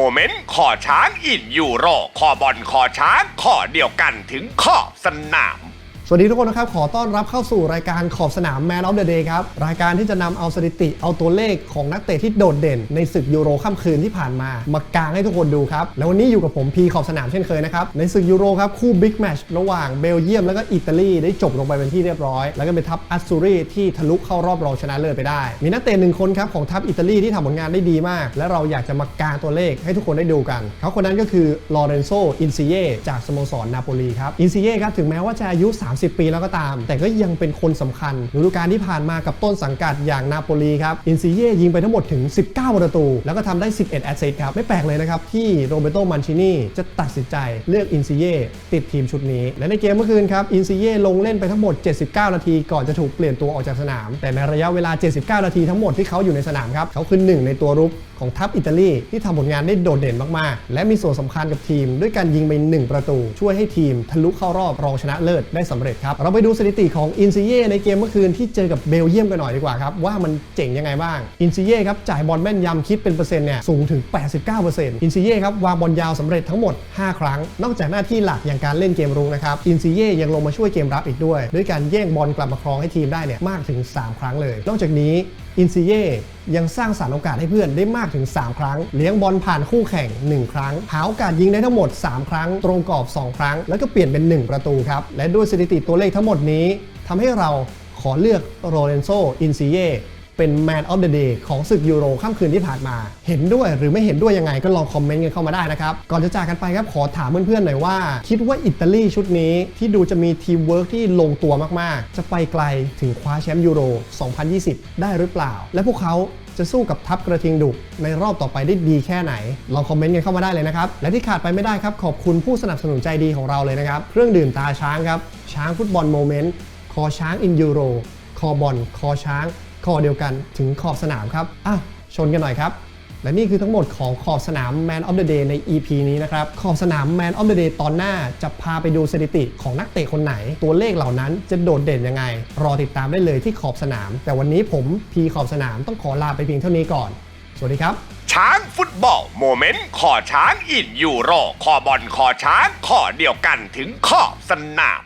โมเมนต์ขอช้างอินยูโรขอบอลขอช้างขอเดียวกันถึงขอบสนาม สวัสดีทุกคนนะครับ ขอต้อนรับเข้าสู่รายการขอบสนาม Man of the Day ครับ รายการที่จะนำเอาสถิติเอาตัวเลขของนักเตะที่โดดเด่น ในศึกยูโรค่ำคืนที่ผ่านมา มากางให้ทุกคนดูครับ แล้ววันนี้อยู่กับผมพีขอบสนามเช่นเคยนะครับ ในศึกยูโรครับ คู่บิ๊กแมชระหว่างเบลเยียมแล้วก็อิตาลีได้จบลงไปเป็นที่เรียบร้อย แล้วก็เป็นทัพอัสซูรีที่ทะลุเข้ารอบรองชนะเลิศไปได้ มีนักเตะหนึ่งคนครับของทัพอิตาลีที่ทำผลงานได้ดีมาก และเราอยากจะมากางตัวเลขให้ทุกคนได้ดูกันเขาคนนั้นก็คือลอเรนโซอินซิเยจากสโมสรนาโปลีครับอินซิเยครับถึงแม้ว่าจะอายุ30 ปีแล้วก็ตาม แต่ก็ยังเป็นคนสำคัญฤดูกาลที่ผ่านมากับต้นสังกัดอย่างนาโปลีครับอินซิเยยิงไปทั้งหมดถึง 19 ประตู แล้วก็ทำได้ 11 แอสซิสต์ครับ ไม่แปลกเลยนะครับ ที่โรเบโตมันชินีจะตัดสินใจเลือกอินซิเยติดทีมชุดนี้ และในเกมเมื่อคืนครับอินซิเยลงเล่นไปทั้งหมด 79 นาที ก่อนจะถูกเปลี่ยนตัวออกจากสนาม แต่ในระยะเวลา 79 นาทีทั้งหมดที่เขาอยู่ในสนามครับเขาคือหนึ่งในตัวรุกของทัพอิตาลีที่ทำผลงานได้โดดเด่นมาก ๆ และมีส่วนสำคัญกับทีม ด้วยการยิงไป1ประตู ช่วยให้ทีมทะลุเข้ารอบรองชนะเลิศได้สำเร็จครับ เราไปดูสถิติของอินซิเย่ในเกมเมื่อคืนที่เจอกับเบลเยียมกันหน่อยดีกว่าครับ ว่ามันเจ๋งยังไงบ้าง อินซิเย่ครับจ่ายบอลแม่นยำคิดเป็นเปอร์เซ็นต์เนี่ยสูงถึง 89%อินซิเย่ครับวางบอลยาวสำเร็จทั้งหมด 5 ครั้ง นอกจากหน้าที่หลักอย่างการเล่นเกมรุกนะครับอินซิเย่ยังลงมาช่วยเกมรับอีกด้วย ด้วยการแย่งบอลกลับมาครองให้ทีมได้เนี่ยมากถึง 3 ครั้งเลย นอกจากนี้ อินซิเย่ยังสร้างสารโอกาสให้เพื่อนได้มากถึง 3 ครั้ง เลี้ยงบอลผ่านคู่แข่ง 1 ครั้ง หาโอกาสยิงได้ทั้งหมด 3 ครั้ง ตรงกรอบ 2 ครั้ง แล้วก็เปลี่ยนเป็น 1 ประตูครับ และด้วยสถิติตัวเลขทั้งหมดนี้ทำให้เราขอเลือกโรเลนโซ อินซิเย่ เป็น Man of the Day ของศึกยูโรค่ำคืนที่ผ่านมา เห็นด้วยหรือไม่เห็นด้วยยังไงก็ลองคอมเมนต์กันเข้ามาได้นะครับ ก่อนจะจากกันไปครับขอถามเพื่อนๆหน่อยว่า คิดว่าอิตาลีชุดนี้ที่ดูจะมีทีมเวิร์กที่ลงตัวมากๆ จะไปไกลถึงคว้าแชมป์ยูโร 2020 ได้หรือเปล่า และพวกเขาจะสู้กับทัพกระทิงดุในรอบต่อไปได้ดีแค่ไหน ลองคอมเมนต์กันเข้ามาได้เลยนะครับ และที่ขาดไปไม่ได้ครับ ขอบคุณผู้สนับสนุนใจดีของเราเลยนะครับ เครื่องดื่มตาช้างครับ ช้างฟุตบอลโมเมนต์ คอช้างอินยูโร คอบอล คอช้าง คอเดียวกันถึงขอบสนามครับอะชนกันหน่อยครับ และนี่คือทั้งหมดของขอบสนาม Man of the Day ใน EP นี้นะครับ ขอบสนาม Man of the Day ตอนหน้าจะพาไปดูสถิติของนักเตะคนไหน ตัวเลขเหล่านั้นจะโดดเด่นยังไง รอติดตามได้เลยที่ขอบสนาม แต่วันนี้ผมพีขอบสนามต้องขอลาไปเพียงเท่านี้ก่อน สวัสดีครับ ช้างฟุตบอลโมเมนต์ขอช้างอินยูโรขอบอลขอช้างขอเดียวกันถึงขอบสนาม